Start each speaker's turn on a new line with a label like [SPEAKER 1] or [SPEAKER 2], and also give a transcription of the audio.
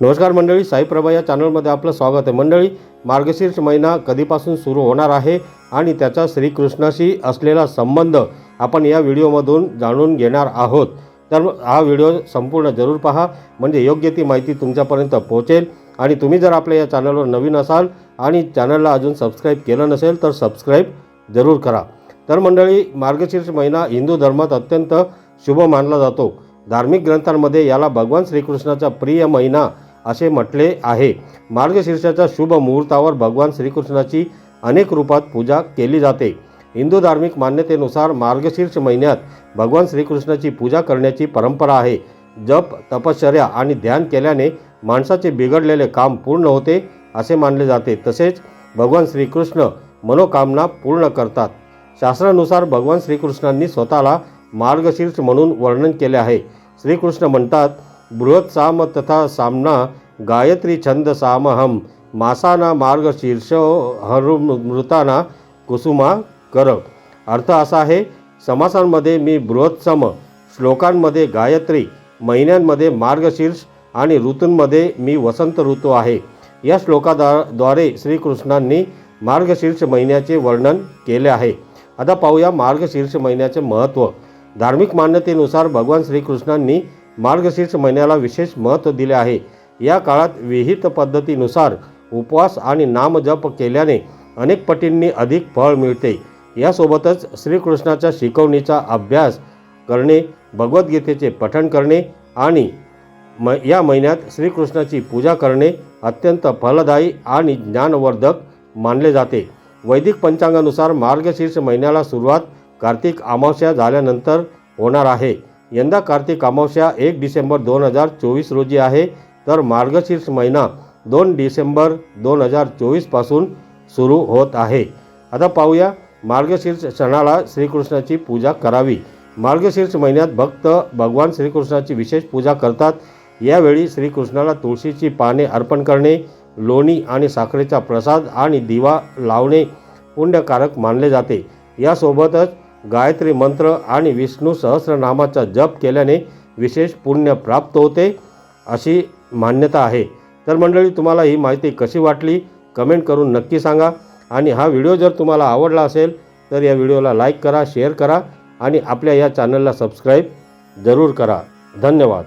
[SPEAKER 1] नमस्कार मंडळी साईप्रभा या चॅनलमध्ये आपलं स्वागत आहे. मंडळी मार्गशीर्ष महिना कधीपासून सुरू होणार आहे आणि त्याचा श्रीकृष्णाशी असलेला संबंध आपण या व्हिडिओमधून जाणून घेणार आहोत. तर हा व्हिडिओ संपूर्ण जरूर पहा म्हणजे योग्य ती माहिती तुमच्यापर्यंत पोहोचेल. आणि तुम्ही जर आपल्या या चॅनलवर नवीन असाल आणि चॅनलला अजून सबस्क्राईब केलं नसेल तर सबस्क्राईब जरूर करा. तर मंडळी मार्गशीर्ष महिना हिंदू धर्मात अत्यंत शुभ मानला जातो. धार्मिक ग्रंथांमध्ये याला भगवान श्रीकृष्णाचा प्रिय महिना असे म्हटले आहे. मार्गशीर्षाच्या शुभ मुहूर्तावर भगवान श्रीकृष्णाची अनेक रूपात पूजा केली जाते. हिंदू धार्मिक मान्यतेनुसार मार्गशीर्ष महिन्यात भगवान श्रीकृष्णाची पूजा करण्याची परंपरा आहे. जप तपश्चर्या आणि ध्यान केल्याने माणसाचे बिघडलेले काम पूर्ण होते असे मानले जाते. तसेच भगवान श्रीकृष्ण मनोकामना पूर्ण करतात. शास्त्रानुसार भगवान श्रीकृष्णांनी स्वतःला मार्गशीर्ष म्हणून वर्णन केले आहे. श्रीकृष्ण म्हणतात बृहत साम तथा सामना गायत्री छंद सामहम मासाना मार्गशीर्ष हरुमृताना कुसुमा कर। अर्थ असा आहे समासांमध्ये मी बृहत्सम श्लोकांमध्ये गायत्री महिन्यांमध्ये मार्गशीर्ष आणि ऋतूंमध्ये मी वसंत ऋतू आहे. या श्लोकाद्वारे श्रीकृष्णांनी मार्गशीर्ष महिन्याचे वर्णन केले आहे. आता पाहूया मार्गशीर्ष महिन्याचे महत्त्व. धार्मिक मान्यतेनुसार भगवान श्रीकृष्णांनी मार्गशीर्ष महिन्याला विशेष महत्त्व दिले आहे. या काळात विहित पद्धतीनुसार उपवास आणि नामजप केल्याने अनेक पटींनी अधिक फळ मिळते. यासोबतच श्रीकृष्णाच्या शिकवणीचा अभ्यास करणे भगवद्गीतेचे पठण करणे आणि म या महिन्यात श्रीकृष्णाची पूजा करणे अत्यंत फलदायी आणि ज्ञानवर्धक मानले जाते. वैदिक पंचांगानुसार मार्गशीर्ष महिन्याला सुरुवात कार्तिक अमावस्या झाल्यानंतर होणार आहे. यंदा कार्तिक अमावस्या एक डिसेंबर दोन हजार चोवीस रोजी आहे. तर मार्गशीर्ष महिना दोन डिसेंबर दोन हजार चोवीसपासून सुरू होत आहे. आता पाहूया मार्गशीर्ष सणाला श्रीकृष्णाची पूजा करावी. मार्गशीर्ष महिन्यात भक्त भगवान श्रीकृष्णाची विशेष पूजा करतात. यावेळी श्रीकृष्णाला तुळशीची पाने अर्पण करणे लोणी आणि साखरेचा प्रसाद आणि दिवा लावणे पुण्यकारक मानले जाते. यासोबतच गायत्री मंत्र आणि विष्णू सहस्रनामाचा जप केल्याने विशेष पुण्य प्राप्त होते अशी मान्यता आहे. तर मंडळी तुम्हाला ही माहिती कशी वाटली? कमेंट करून नक्की सांगा. आणि हा व्हिडिओ जर तुम्हाला आवडला असेल तर या व्हिडिओला लाईक करा शेअर करा आणि आपल्या या चॅनलला सबस्क्राईब जरूर करा. धन्यवाद.